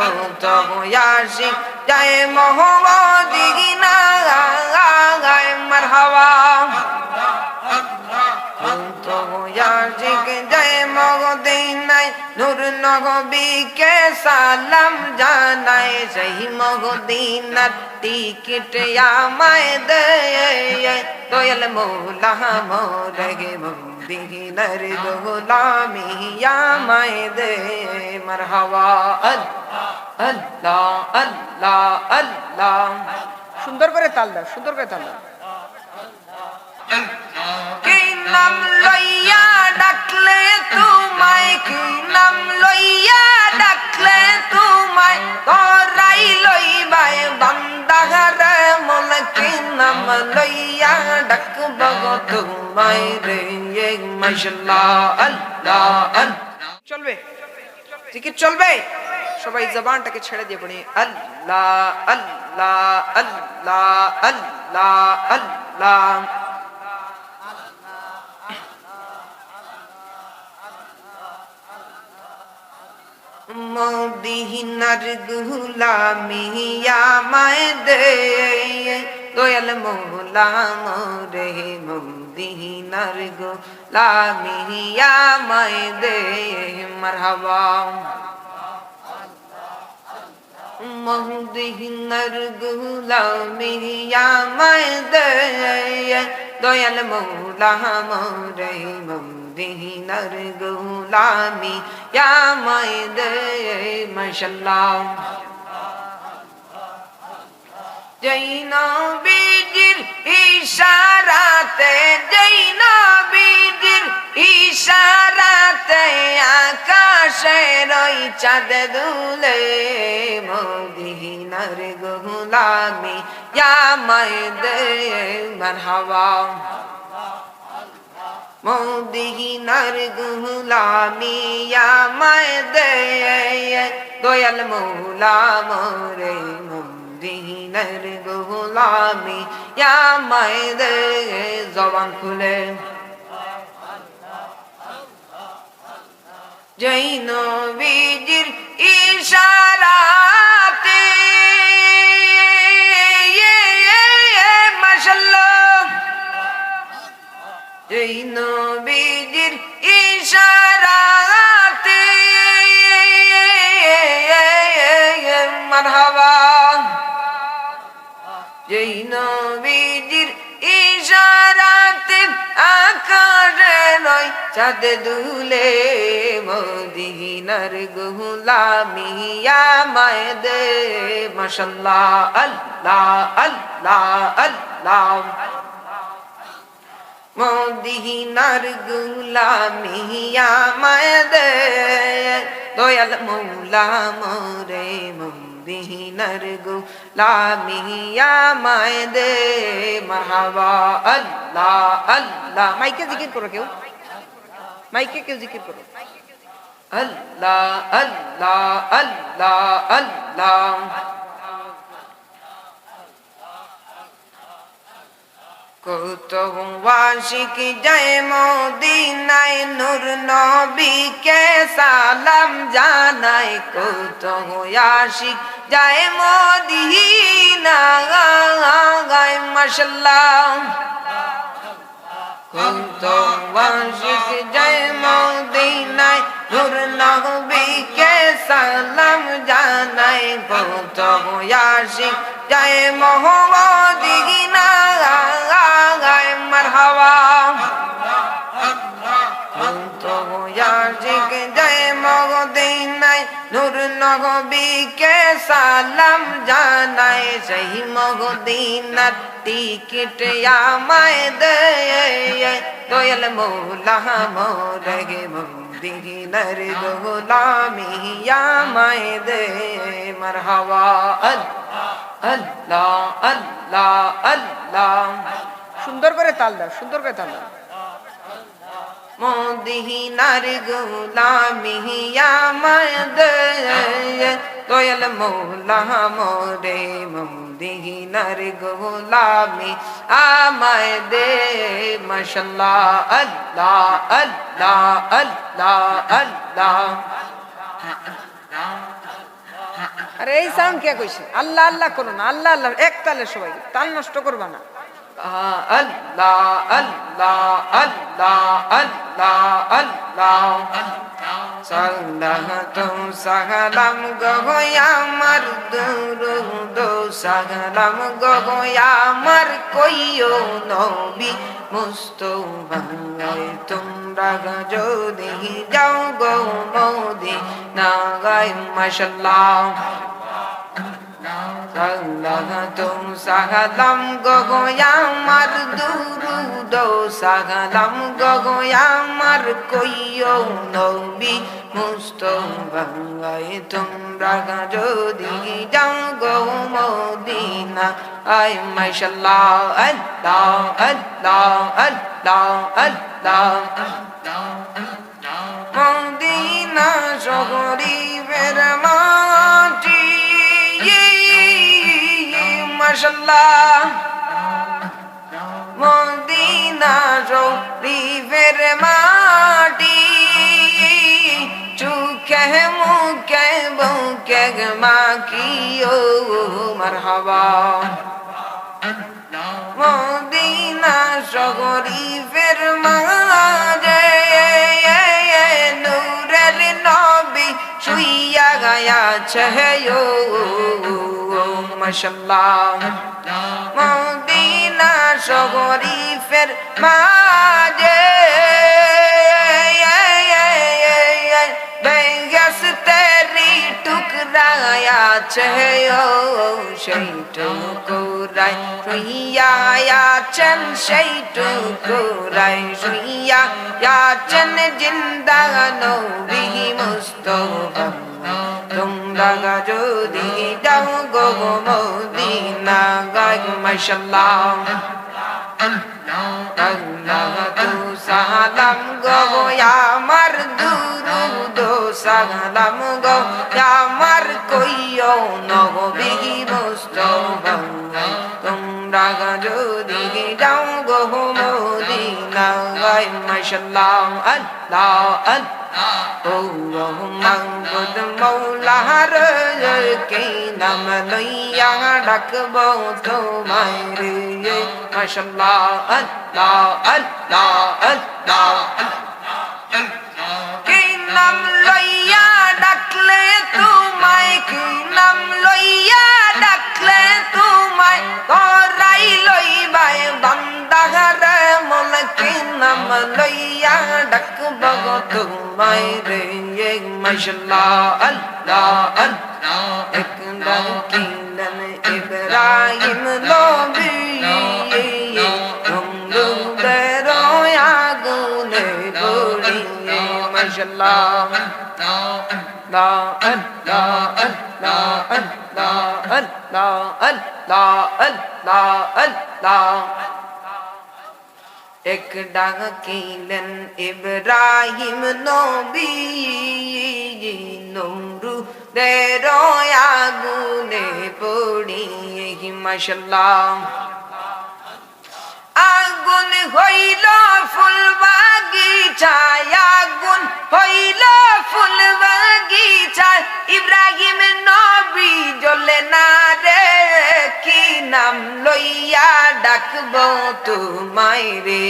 কত ইয়াসিক জয় মোহাম্মদিনা মার হাওয়া কত নূর নগবীকে সালাম জানাই সেই মগদিনার টিকিট আমায় দে দয়াল মৌলা মোরে মদিনার গোলামি আমায় দে মারহাবা আল্লাহ আল্লাহ আল্লাহ সুন্দর করে তাল দাও সুন্দর করে তাল দাও। কি নাম লইয়া ডাকব তোমায় রে মাশাল্লাহ আল্লাহ আল্লাহ চলবে জিকির চলবে সবাই জবানটাকে ছেড়ে দিয়ে পড়ি আল্লাহ আল্লাহ আল্লাহ আল্লাহ আল্লাহ গুলামিয়া মায় দয়াল মোলা মোরে মদিনার গুলামিয়া মায় দে, মারহাবা। মহুদিনার গুলামিয়া মায় দে দয়াল মৌলা মোরে মদিনার গুলামি ইয়া মায় দে, মাশাল্লাহ। জৈনা বীজির ইশারাতে জৈনা বীজির ইশারাতে আকাশে রই চাঁদ দুলে, মদিনার গুলামি ইয়া মায়দে মারহাবা। মদিনার গুলামি ইয়া মায়দে দয়াল মৌলা মোরে মদিনার গুলামি ইয়া মায়দে জবান খুলে। জৈন বীজির ইশারাতে জৈন বীজির ইশারাতে মারহাবা। যেই নবীজির ইশারাতে আকাশে নয়, চাঁদ দুলে মদিনার গুলামিয়া মায় দে। মাশাল্লাহ, আল্লাহ আল্লাহ আল্লাহ। মদিনার গুলামিয়া মায় দে। দয়াল মৌলা মোরে মদিনার গুলামিয়া মায় দে মাহাবা আল্লাহ আল্লাহ। মাইকে জিকির করো কেউ। মাইকে কেউ জিকির করো। আল্লাহ আল্লাহ আল্লাহ আল্লাহ। কত বাসিক জয় মদিনায় নূর নবীকে সালাম জানাই। কত আশিক জয় মদিনা গায় মাশাল্লাহ কত বাসিক জয় মদিনায় নূর নবীকে সালাম জানাই। কত আশিক জয় মোহাম্মদিনা গায় মারহাবা কত আশিক জয় মগদিনায় নূর নবীকে সালাম জানাই সেই মগদিনার টিকিট আমায় দে দয়াল মৌলা মোরে মদিনার গোলামি আমায় দে মারহাবা আল্লাহ আল্লাহ আল্লাহ সুন্দর করে তাল দাও, সুন্দর করে তাল দাও। মদিনার গুলামিয়া মদে দয়াল মৌলা মোরে মদিনার গুলামি আমায় দে মাশাল্লাহ, আল্লাহ আল্লাহ আল্লাহ আল্লাহ। আরে এই সাউন্ড কে কইছে? আল্লাহ আল্লাহ করো না আল্লাহ আল্লাহ এক তালে সবাই তাল নষ্ট করবা না। আল্লাহ আল্লাহ আল্লাহ আল্লাহ আল্লাহ। সাল্লাতু সালাম গয়া আমার দুরুদ সালাম গয়া আমার কইও নবী মুস্তফা তোমরা যদি যাও গো মোদি না গাই মাশাল্লাহ সালাতুম সালাম গগয়ামার দুরুদ সালাম গগয়ামার কইও নবী মুস্তফায় তোমরা যদি যাও গো মদিনা আয় মাশাল্লাহ আল্লাহ আল্লাহ আল্লাহ আল্লাহ মদিনা শহরিফের মাটি মাশাল্লাহ মদিনা শরীফের মাটি চুকে মুখে বুকে মাকিও মারহাবা। মদিনা শরীফের মাঝে নূরের নবী শুইয়া গায়াছে ও মাশাল্লাহ মদিনা শরীফের মাঝে বেঙ্গাস তেরি টুকরায়াছে ও সেই টুকুরাই শুইয়াছেন সেই টুকুরাই শুইয়াছেন জিন্দা নবী মুস্তফা। তোমরা যদি যাও গো মদিনা, গায় মাশাল্লাহ আল্লাহ তু সালাম গো, আমার দুরুদ সালাম কইও নবী যদি যাও গো মদিনা গায় মাশাল্লাহ আল্লাহ আল্লাহ মাহবুদ মৌলার কে নাম লইয়া ডাকব তোমায় রে মাশাল্লাহ কি নাম লইয়া লইয়া ডাকব তোমায় রে মাশাল্লাহ আল্লাহ আল্লাহ এক ডাকিলেন ইব্রাহিম নবী নমরুদের আগুনে পড়িয়ে মাশাল্লাহ লা আল্লাহ আল্লাহ আল্লাহ আল্লাহ আল্লাহ আল্লাহ আল্লাহ এক ডাকিলেন ইব্রাহিম নবী নমরু দের আগুনে পড়িয়ে মাশাল্লাহ আগুন হইল ফুল বাগিচায় আগুন হইল ফুল বাগিচায় ইব্রাহিম নবী জ্বলে না রে কি নাম লইয়া ডাকব তোমায় রে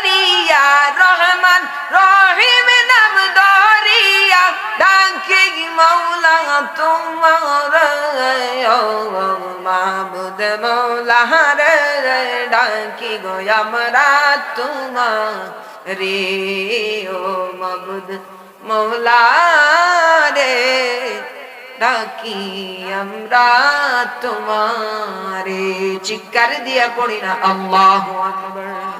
দরিয়া, রহমান, রহিম নাম দরিয়া ডাকি মৌলা তোমার মাবুদ মৌলা রে ডাকি গো আমরা তোমার, রে ও মাবুদ মৌলা রে, ডাকি আমরা তোমারে চিৎকার দিয়া পড়ি না, আল্লাহু আকবার।